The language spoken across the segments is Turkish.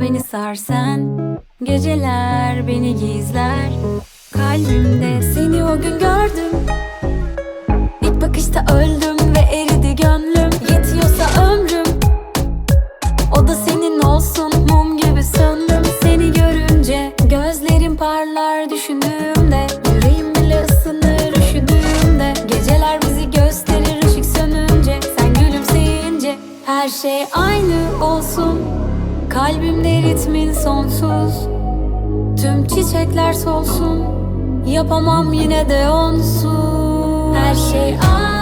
beni sarsan Geceler beni gizler. Kalbimde seni o gün gördüm. İlk bakışta öldüm ve eridi gönlüm. Yetiyorsa ömrüm. O da senin olsun mum gibi söndüm Seni görünce gözlerim parlar düşündüğümde. Yüreğim bile ısınır üşüdüğümde. Geceler bizi gösterir ışık sönünce. Sen gülümseyince her şey aynı olsun Kalbimde ritmin sonsuz. Tüm çiçekler solsun. Yapamam yine de onsuz. Her şey ayrı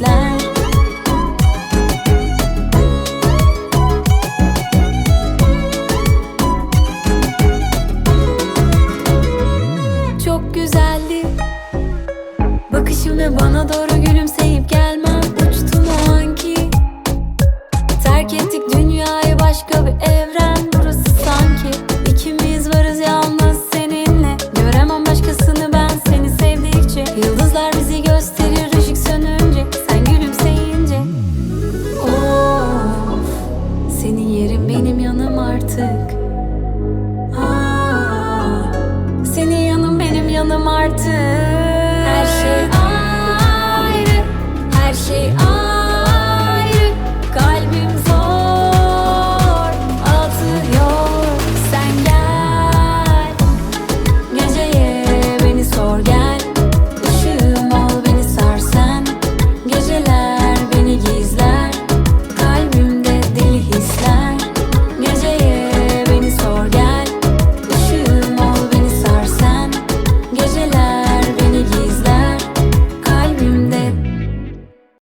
deli hisler Çok güzeldi. Bakışın bana doğru canım artık Her şey ayrı, her şey ayrı